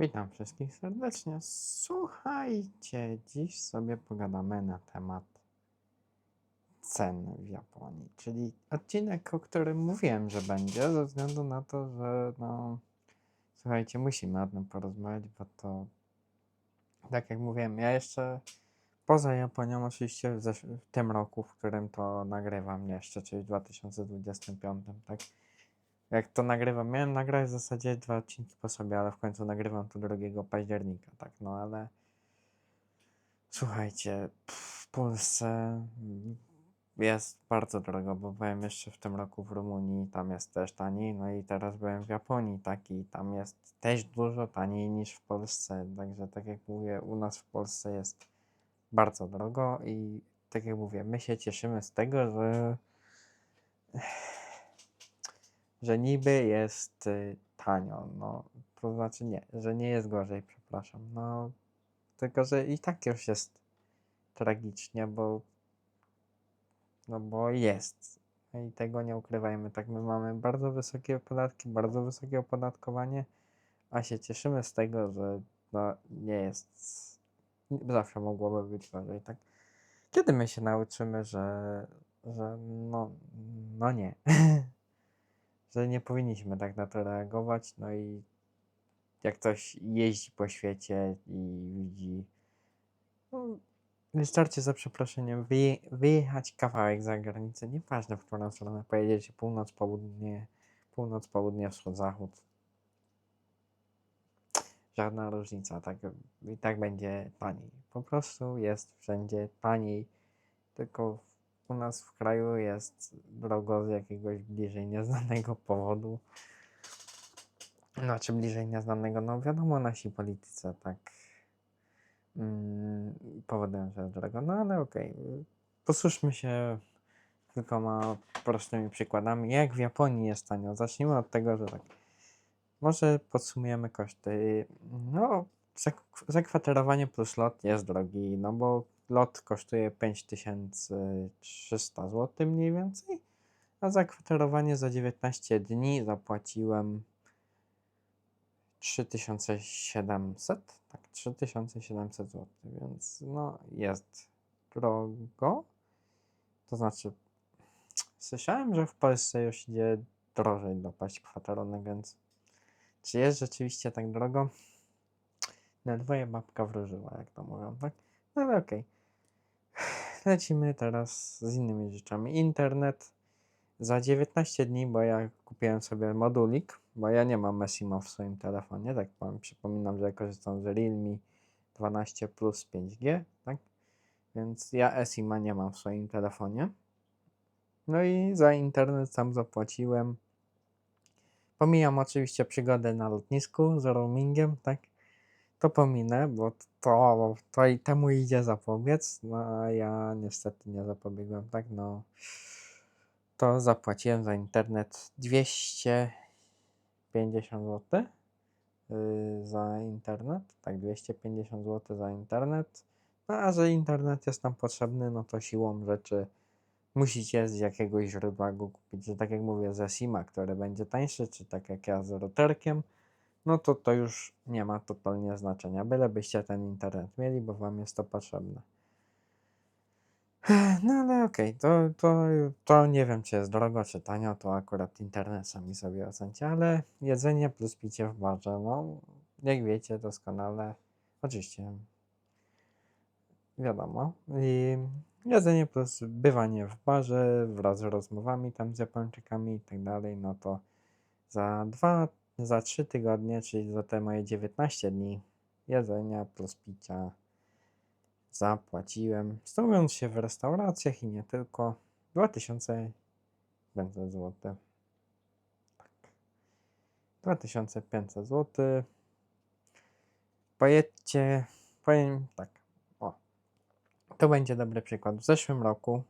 Witam wszystkich serdecznie. Słuchajcie, dziś sobie pogadamy na temat cen w Japonii, czyli odcinek, o którym mówiłem, że będzie, ze względu na to, że no, słuchajcie, musimy o tym porozmawiać, bo to, tak jak mówiłem, ja jeszcze poza Japonią, oczywiście w, w tym roku, w którym to nagrywam jeszcze, czyli w 2025, tak, jak to nagrywam, miałem nagrać w zasadzie dwa odcinki po sobie, ale w końcu nagrywam to 2 października, tak, no ale słuchajcie, w Polsce jest bardzo drogo, bo byłem jeszcze w tym roku w Rumunii, tam jest też taniej, no i teraz byłem w Japonii, tak, i tam jest też dużo taniej niż w Polsce, także tak jak mówię, u nas w Polsce jest bardzo drogo i tak jak mówię, my się cieszymy z tego, że że niby jest y, tanio, no to znaczy nie, że nie jest gorzej, przepraszam, no tylko, że i tak już jest tragicznie, bo no bo jest i tego nie ukrywajmy, tak my mamy bardzo wysokie podatki, bardzo wysokie opodatkowanie, a się cieszymy z tego, że no nie jest, zawsze mogłoby być gorzej, tak. Kiedy my się nauczymy, że, że no, no nie. że nie powinniśmy tak na to reagować. No i jak ktoś jeździ po świecie i widzi, no, wystarczy za przeproszeniem wyje, wyjechać kawałek za granicę, nieważne w którą stronę pojedziecie, północ, południe, północ, południe, wschód, zachód. Żadna różnica, tak, i tak będzie taniej. Po prostu jest wszędzie taniej, tylko u nas w kraju jest drogo z jakiegoś bliżej nieznanego powodu. Znaczy bliżej nieznanego, no wiadomo, nasi politycy tak mm, powodują, że jest drogo. No ale okej, posłuszmy się kilkoma prostymi przykładami. Jak w Japonii jest tanio? Zacznijmy od tego, że tak. Może podsumujemy koszty. No, zak- zakwaterowanie plus lot jest drogi, no bo lot kosztuje 5300 zł mniej więcej, a zakwaterowanie za 19 dni zapłaciłem 3700, tak, 3700 zł, więc no jest drogo. To znaczy, słyszałem, że w Polsce już idzie drożej dopaść kwateronek, więc czy jest rzeczywiście tak drogo? Na dwoje babka wróżyła, jak to mówią, tak? No ale okej. Lecimy teraz z innymi rzeczami. Internet za 19 dni, bo ja kupiłem sobie modulik, bo ja nie mam Messimo w swoim telefonie, tak wam przypominam, że ja korzystam z Realme 12 plus 5G, tak? Więc ja Esima nie mam w swoim telefonie. No i za internet sam zapłaciłem. Pomijam oczywiście przygodę na lotnisku z roamingiem, tak? To pominę, bo to, to i temu idzie zapobiec, no a ja niestety nie zapobiegłem, tak? No to zapłaciłem za internet 250 zł yy, za internet, tak 250 zł za internet. No a że internet jest nam potrzebny, no to siłą rzeczy musicie z jakiegoś źródła go kupić. Że tak jak mówię, ze Sima, który będzie tańszy, czy tak jak ja z routerkiem, no to to już nie ma totalnie znaczenia. Bylebyście ten internet mieli, bo wam jest to potrzebne. No ale okej, to, to, to nie wiem, czy jest drogo, czy tanio, to akurat internet sami sobie ocencie, ale jedzenie plus picie w barze, no jak wiecie doskonale, oczywiście wiadomo, i jedzenie plus bywanie w barze wraz z rozmowami tam z Japończykami i tak dalej, no to za dwa, za trzy tygodnie, czyli za te moje 19 dni jedzenia plus picia zapłaciłem, stołując się w restauracjach i nie tylko, 2500 zł. Tak. 2500 zł. Pojedźcie, powiem tak, o, to będzie dobry przykład. W zeszłym roku,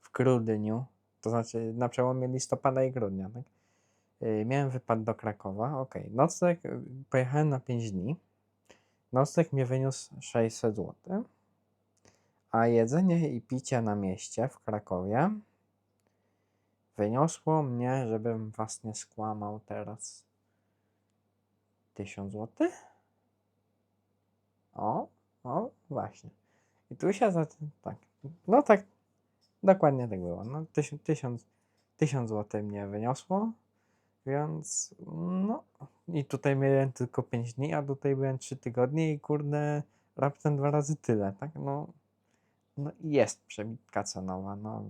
w grudniu, to znaczy na przełomie listopada i grudnia, tak? Yy, miałem wypad do Krakowa, ok, nocleg, yy, pojechałem na 5 dni, nocleg mnie wyniósł 600 zł, a jedzenie i picie na mieście w Krakowie wyniosło mnie, żebym was nie skłamał teraz, 1000 zł? O, o, właśnie. I tu się za tak. No tak, dokładnie tak było. No, tysiąc, tysiąc, tysiąc złotych mnie wyniosło, więc no. I tutaj miałem tylko 5 dni, a tutaj byłem 3 tygodnie i kurde, raptem dwa razy tyle, tak? No, no jest przebitka cenowa, no.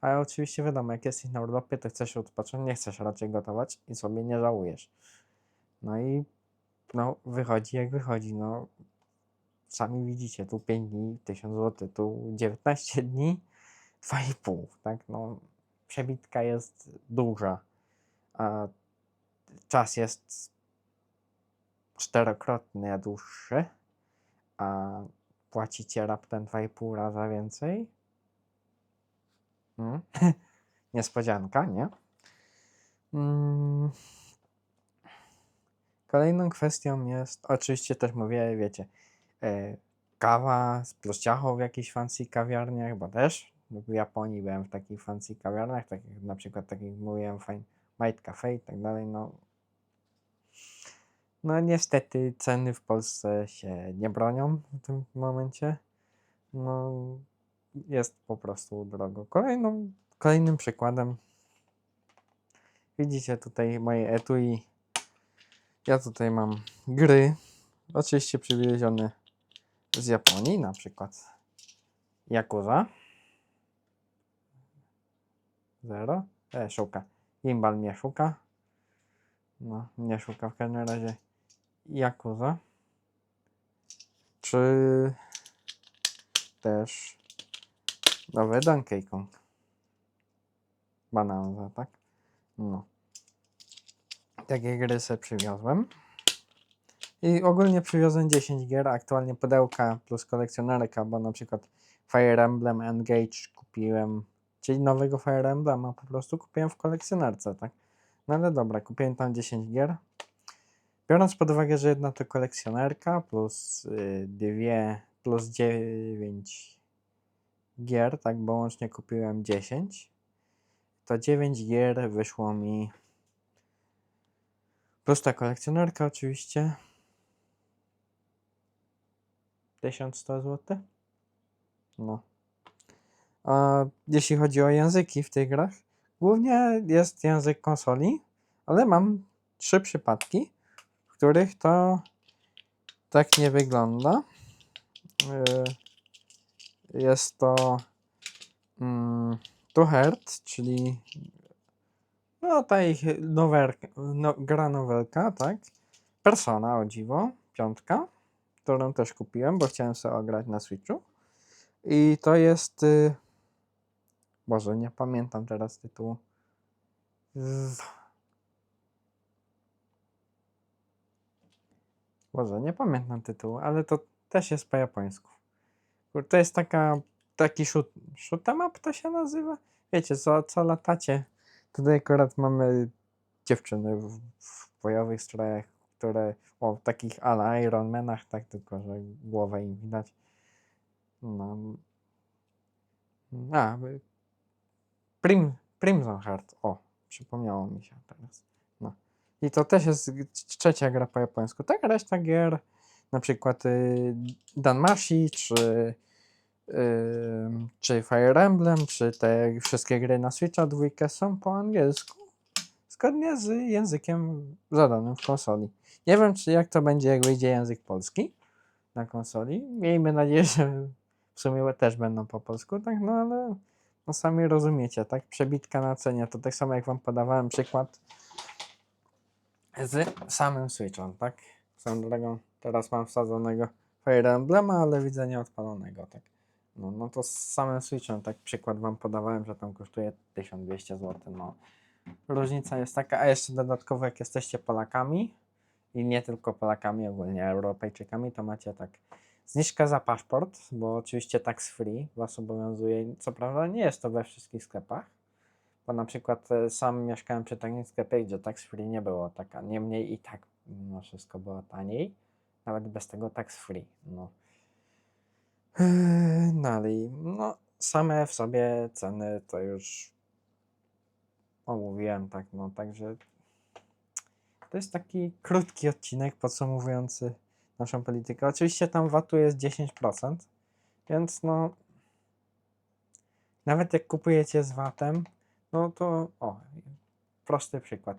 Ale oczywiście wiadomo, jak jesteś na urlopie, to chcesz odpocząć, nie chcesz raczej gotować i sobie nie żałujesz. No i no wychodzi jak wychodzi, no sami widzicie, tu 5 dni 1000 zł, tu 19 dni 2,5, tak, no przebitka jest duża, czas jest czterokrotnie dłuższy, a płacicie raptem 2,5 raza więcej. Mm. Niespodzianka, nie? Mm. Kolejną kwestią jest, oczywiście też mówię, wiecie, e, kawa z pluszciachą w jakichś fancy kawiarniach, bo też w Japonii byłem w takich fancy kawiarniach, tak jak na przykład, tak jak mówiłem, Fine Might Cafe i tak dalej, no no niestety ceny w Polsce się nie bronią w tym momencie. No jest po prostu drogo. Kolejną, kolejnym przykładem widzicie tutaj moje etui. Ja tutaj mam gry, oczywiście przywiezione z Japonii, na przykład Yakuza. Zero. E, szuka. Gimbal mnie szuka. No, nie szuka w każdym razie Yakuza. Czy też nowy Donkey Kong. Bananza, tak? No. Takie gry sobie przywiozłem. I ogólnie przywiozłem 10 gier, aktualnie pudełka plus kolekcjonerka, bo na przykład Fire Emblem Engage kupiłem, czyli nowego Fire Emblema po prostu kupiłem w kolekcjonerce, tak? No ale dobra, kupiłem tam 10 gier. Biorąc pod uwagę, że jedna to kolekcjonerka plus yy, dwie plus 9 gier, tak, bo łącznie kupiłem 10, to 9 gier wyszło mi plus ta kolekcjonerka oczywiście 1100 zł. No. Jeśli chodzi o języki w tych grach, głównie jest język konsoli, ale mam trzy przypadki, w których to tak nie wygląda. Yy, Jest to mm, Two Heart, czyli no ta ich no, gra nowelka, tak? Persona, o dziwo, piątka, którą też kupiłem, bo chciałem sobie ograć na Switchu. I to jest... Y... Boże, nie pamiętam teraz tytułu. Z... Boże, nie pamiętam tytułu, ale to też jest po japońsku. To jest taka, taki shoot, shoot em up to się nazywa? Wiecie, co, co latacie? Tutaj akurat mamy dziewczyny w, w bojowych strojach, które o takich ala Iron Manach, tak tylko, że głowę im widać. No. A, Prim, Crimson Heart. O, przypomniało mi się teraz. No. I to też jest trzecia gra po japońsku. Tak, reszta gier, na przykład y, Danmashi, czy, y, czy Fire Emblem, czy te wszystkie gry na Switcha dwójkę są po angielsku. Zgodnie z językiem zadanym w konsoli. Nie wiem, czy jak to będzie, jak wyjdzie język polski na konsoli. Miejmy nadzieję, że w sumie też będą po polsku, tak, no ale no sami rozumiecie, tak? Przebitka na cenie, to tak samo jak wam podawałem przykład z samym Switchem, tak? Swoją drogą, teraz mam wsadzonego Fire Emblema, ale widzę nieodpalonego, tak? No, no to z samym Switchem, tak przykład wam podawałem, że tam kosztuje 1200 zł, no. Różnica jest taka, a jeszcze dodatkowo jak jesteście Polakami i nie tylko Polakami, ogólnie Europejczykami, to macie tak zniżka za paszport, bo oczywiście tax free was obowiązuje. Co prawda nie jest to we wszystkich sklepach, bo na przykład e, sam mieszkałem przy takim sklepie, gdzie tax free nie było taka, niemniej i tak mimo wszystko było taniej, nawet bez tego tax free. No. Eee, No ale no, same w sobie ceny to już omówiłem, tak, no, także to jest taki krótki odcinek podsumowujący naszą politykę. Oczywiście tam VAT-u jest 10%, więc no nawet jak kupujecie z VAT-em, no to o, prosty przykład.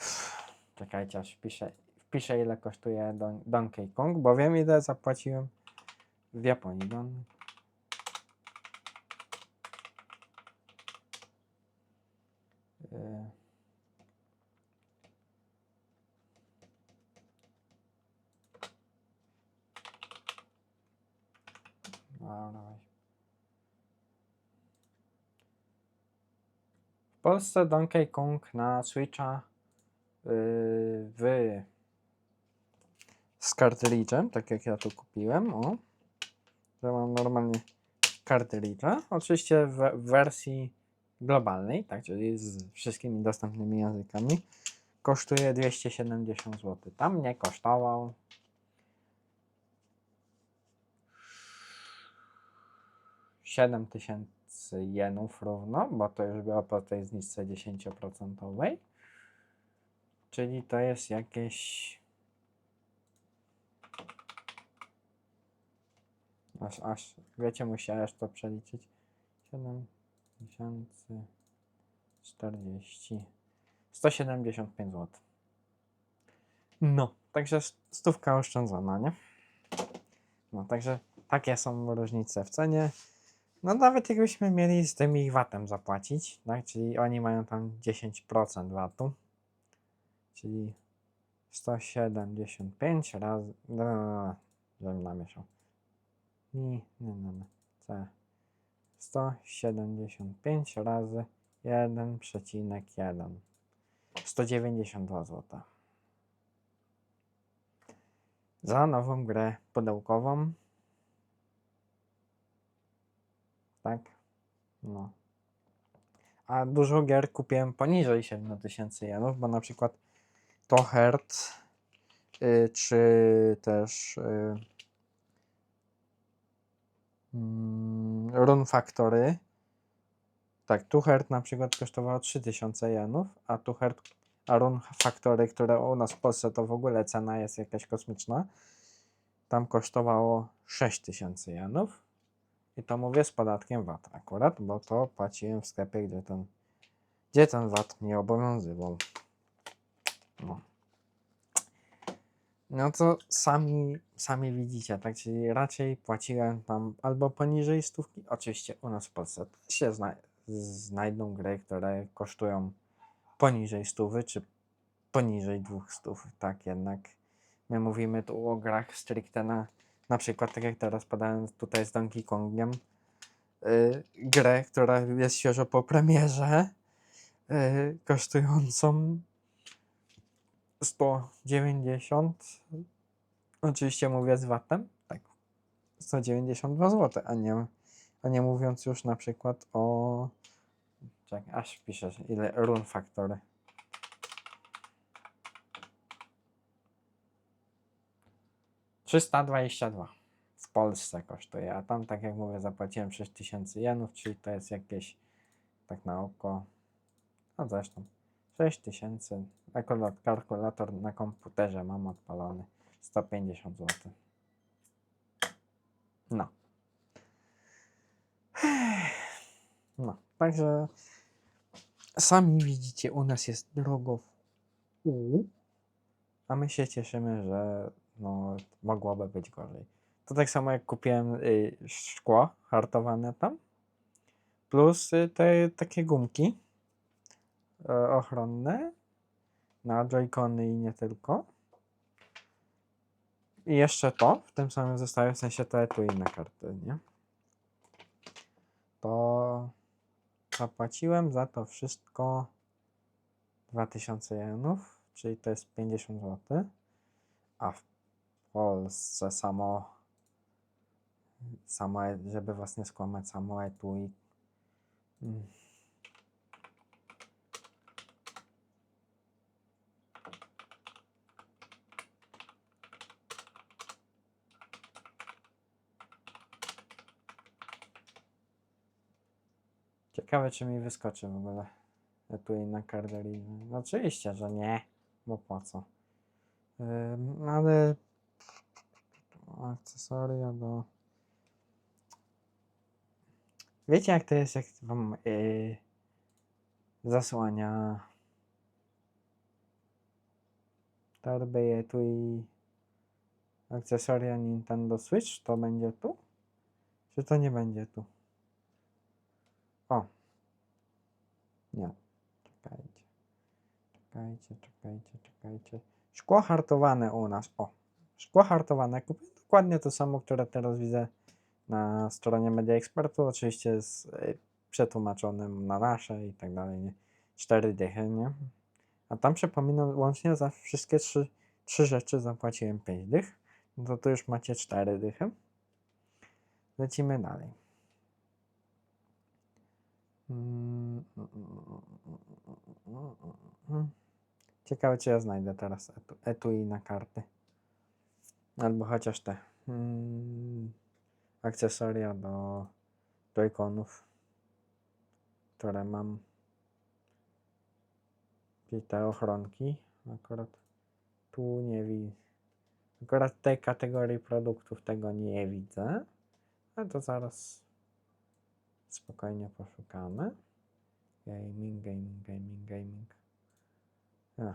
Czekajcie, aż wpiszę, wpiszę ile kosztuje Don, Donkey Kong, bo wiem ile zapłaciłem w Japonii. Don... weź. W Polsce Donkey Kong na Switcha yy, w z kartridżem, tak jak ja tu kupiłem, o, że mam normalnie kartridża, oczywiście w, w wersji globalnej, tak, czyli z wszystkimi dostępnymi językami, kosztuje 270 zł. Tam nie kosztował 7000 jenów równo, bo to już było po tej zniżce 10%. Czyli to jest jakieś. Aż, aż, wiecie, musiałeś to przeliczyć. 7040. 175 zł. No, także stówka oszczędzona, nie? No, także takie są różnice w cenie. No nawet jakbyśmy mieli z tym ich VAT-em zapłacić, tak? Czyli oni mają tam 10% VAT-u, czyli 175 razy, no, no, no, no, namieszał. I, no, no, no, C. 175 razy 1,1. 192 zł. Za nową grę pudełkową tak? No. A dużo gier kupiłem poniżej 7000 jenów, bo na przykład to Hertz, y, czy też y, mm, Run Factory. Tak, Tuchert na przykład kosztowało 3000 jenów, a Tuchert, a Run Factory, które u nas w Polsce to w ogóle cena jest jakaś kosmiczna, tam kosztowało 6000 jenów. I to mówię z podatkiem VAT akurat, bo to płaciłem w sklepie, gdzie ten, gdzie ten VAT mnie obowiązywał. No. No to sami, sami widzicie, tak? Czyli raczej płaciłem tam albo poniżej stówki. Oczywiście u nas w Polsce się zna, znajdą gry, które kosztują poniżej stówy, czy poniżej dwóch stów. Tak jednak my mówimy tu o grach stricte na na przykład, tak jak teraz podałem tutaj z Donkey Kongiem, yy, grę, która jest świeżo po premierze, yy, kosztującą 190, oczywiście mówię z VAT-em, tak, 192 zł, a nie, a nie mówiąc już na przykład o, czekaj, aż piszę, ile Rune Factory. Trzysta dwadzieścia dwa w Polsce kosztuje, a tam, tak jak mówię, zapłaciłem 6000 jenów, czyli to jest jakieś, tak na oko, no zresztą, 6000, akurat kalkulator na komputerze mam odpalony, 150 zł. No. No, także sami widzicie, u nas jest drogo w U, a my się cieszymy, że no, mogłoby być gorzej. To tak samo jak kupiłem y, szkło hartowane tam, plus y, te takie gumki y, ochronne na joycony i nie tylko. I jeszcze to w tym samym zestawie, w sensie to etui na karty, nie? To zapłaciłem za to wszystko 2000 jenów, czyli to jest 50 zł. A w Polsce samo, samo, żeby was nie skłamać, samo etui. mm, Ciekawe, czy mi wyskoczy w ogóle etui na Cardeli. No oczywiście, że nie, bo po co. Ym, ale akcesoria do... Wiecie jak to jest, jak wam yy, zasłania torby tu i akcesoria Nintendo Switch, to będzie tu? Czy to nie będzie tu? O. Nie. Czekajcie. Czekajcie, czekajcie, czekajcie. Szkło hartowane u nas. O. Szkło hartowane. Kupię dokładnie to samo, które teraz widzę na stronie Media Expertu. Oczywiście z y, przetłumaczonym na nasze i tak dalej, nie? Cztery dychy, nie? A tam przypominam, łącznie za wszystkie trzy, trzy rzeczy zapłaciłem 5 dych. No to tu już macie cztery dychy. Lecimy dalej. Mm, mm, mm. Ciekawe, czy ja znajdę teraz etu, etui na karty. Albo chociaż te mm, akcesoria do joyconów, które mam. Czyli te ochronki. Akurat tu nie widzę. Akurat tej kategorii produktów tego nie widzę. Ale to zaraz spokojnie poszukamy. Gaming, gaming, gaming, gaming. A.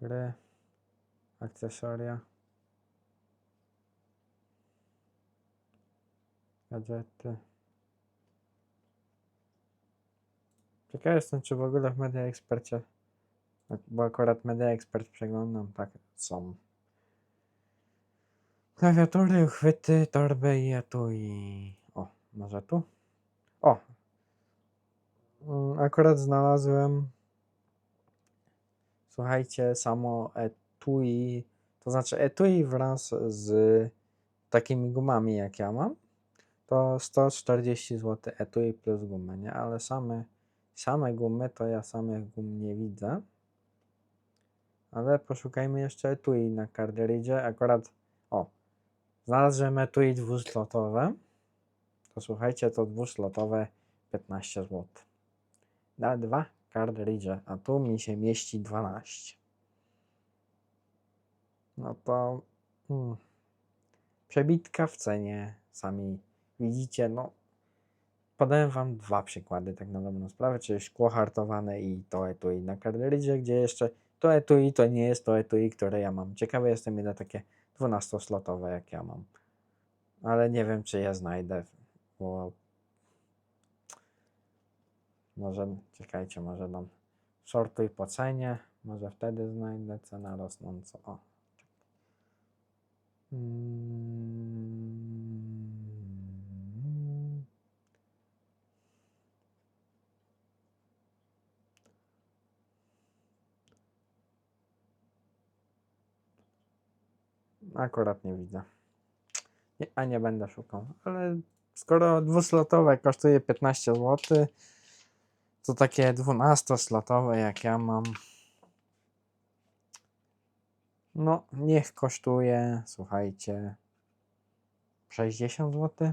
Gry, akcesoria, gadżety. Ciekaw jestem, czy w ogóle w Media Expercie, bo akurat Media Expert przeglądam, tak są. Klawiatury, uchwyty, torby i etui. O, może tu? O! Mm, Akurat znalazłem, słuchajcie, samo etui, to znaczy etui wraz z takimi gumami, jak ja mam, to 140 zł etui plus gumy, nie? Ale same, same gumy, to ja samych gum nie widzę. Ale poszukajmy jeszcze etui na Carderidzie. Akurat, o, znalazłem etui dwuslotowe. To słuchajcie, to dwuslotowe 15 zł. Na dwa Cardridge, a tu mi się mieści 12. No to hmm, przebitka w cenie, sami widzicie, no podałem wam dwa przykłady tak na dobrą sprawę, czyli szkło hartowane i to etui na Cardridge, gdzie jeszcze to etui to nie jest to etui, które ja mam. Ciekawy jestem ile takie 12-slotowe jak ja mam. Ale nie wiem czy je znajdę, bo może, czekajcie, może dam sortuj po cenie, może wtedy znajdę cena rosnąca. O. Mm. Akurat nie widzę. Nie, a nie będę szukał, ale skoro dwuslotowe kosztuje 15 zł, to takie 12-slotowe jak ja mam. No, niech kosztuje, słuchajcie, 60 zł.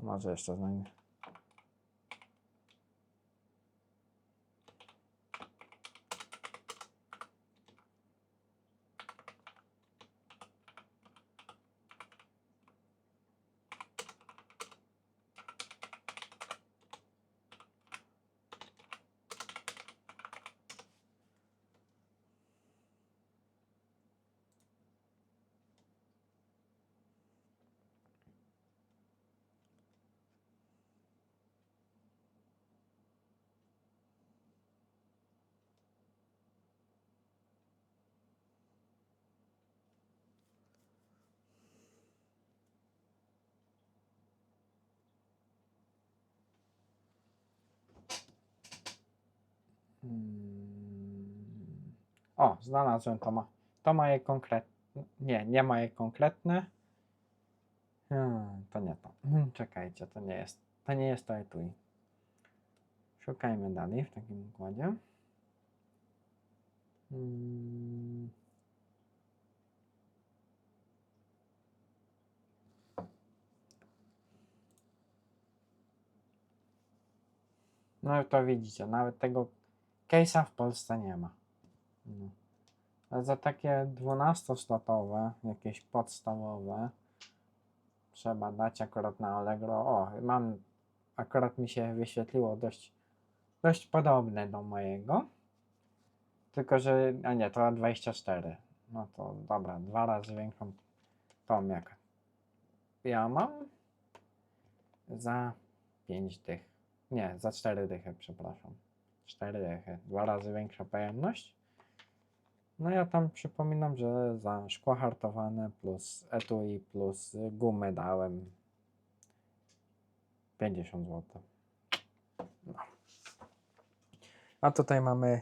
Może jeszcze znajdę. Mm. O, znalazłem to ma. To ma je konkretne. Nie, nie ma je konkretne. Hmm, to nie to. Hmm, czekajcie, to nie jest. To nie jest to etui. Szukajmy dalej w takim układzie. Hmm. No to widzicie, nawet tego case'a w Polsce nie ma. No. Ale za takie 12-slotowe, jakieś podstawowe, trzeba dać akurat na Allegro. O, mam, akurat mi się wyświetliło dość, dość podobne do mojego. Tylko, że, a nie, to 24. No to dobra, dwa razy większą tą jak ja mam za 5 dych. Nie, za 4 dychy, przepraszam. 4 dychy. Dwa razy większa pojemność. No ja tam przypominam, że za szkło hartowane plus etui plus gumy dałem 50 zł. No. A tutaj mamy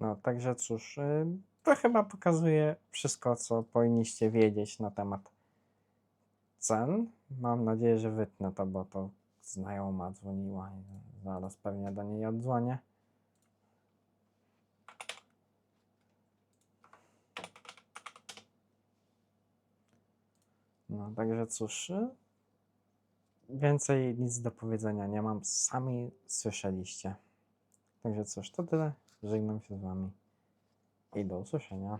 No, także cóż, to chyba pokazuje wszystko, co powinniście wiedzieć na temat cen. Mam nadzieję, że wytnę to, bo to znajoma dzwoniła i zaraz pewnie do niej oddzwonię. No, także cóż, y, więcej nic do powiedzenia nie mam, sami słyszeliście. Także cóż, to tyle. Żegnam się z Wami i do usłyszenia.